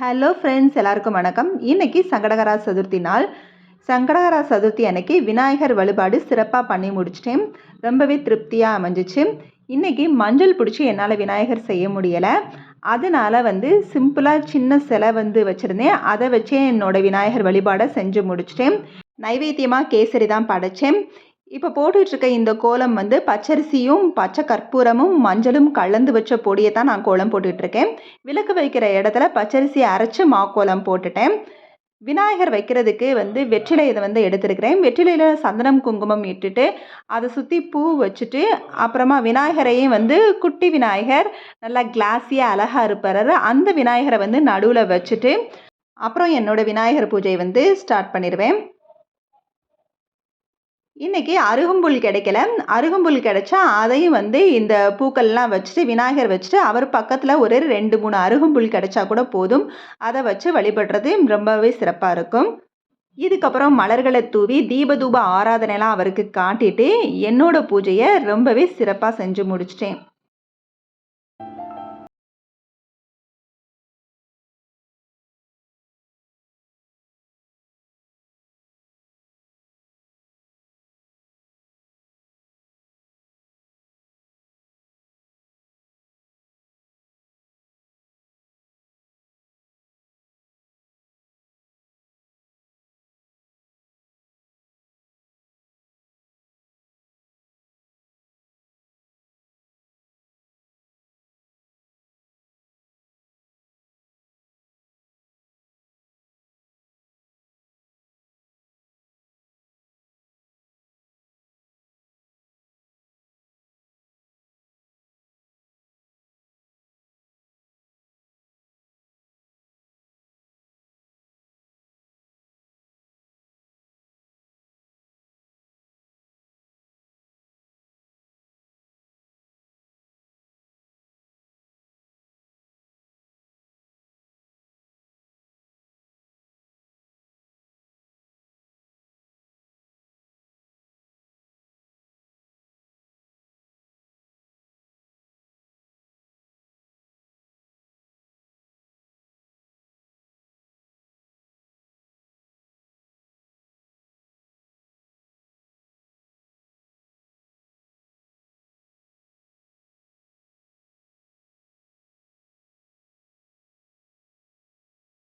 Hello friends எல்லாருக்கும் வணக்கம். இன்னைக்கு சங்கடகரா சதுர்த்தி நாள். சங்கடகரா சதுர்த்தி அன்னைக்கு விநாயகர் வழிபாடு சிறப்பாக பண்ணி முடிச்சிட்டேன். ரொம்பவே திருப்தியாக அமைஞ்சிச்சு. இன்னைக்கு மஞ்சள் பிடிச்சி என்னால் விநாயகர் செய்ய முடியலை. அதனால் வந்து சிம்பிளாக சின்ன சிலை வந்து வச்சுருந்தேன். அதை வச்சே என்னோட விநாயகர் வழிபாடை செஞ்சு முடிச்சிட்டேன். நைவேத்தியமாக கேசரி தான் படைச்சேன். இப்போ போட்டுட்ருக்க இந்த கோலம் வந்து பச்சரிசியும் பச்சை கற்பூரமும் மஞ்சளும் கலந்து வச்ச பொடியை தான் நான் கோலம் போட்டுட்ருக்கேன். விளக்கு வைக்கிற இடத்துல பச்சரிசியை அரைச்சி மாக்கோலம் போட்டுட்டேன். விநாயகர் வைக்கிறதுக்கு வந்து வெற்றிலை இதை வந்து எடுத்துருக்கிறேன். வெற்றிலையில் சந்தனம் குங்குமம் இட்டுட்டு அதை சுற்றி பூ வச்சுட்டு அப்புறமா விநாயகரையும் வந்து குட்டி விநாயகர் நல்லா கிளாஸியாக அழகாக இருப்பார். அந்த விநாயகரை வந்து நடுவில் வச்சுட்டு அப்புறம் என்னோடய விநாயகர் பூஜையை வந்து ஸ்டார்ட் பண்ணிடுவேன். இன்றைக்கி அருகம்புல் கிடைக்கல. அருகம்புல் கிடைச்சா அதையும் வந்து இந்த பூக்கள்லாம் வச்சுட்டு விநாயகர் வச்சுட்டு அவர் பக்கத்தில் ஒரு ரெண்டு மூணு அருகம்புல் கிடைச்சா கூட போதும். அதை வச்சு வழிபடுறது ரொம்பவே சிறப்பாக இருக்கும். இதுக்கப்புறம் மலர்களை தூவி தீபதூப ஆராதனைலாம் அவருக்கு காட்டிட்டு என்னோட பூஜையை ரொம்பவே சிறப்பாக செஞ்சு முடிச்சிட்டேன்.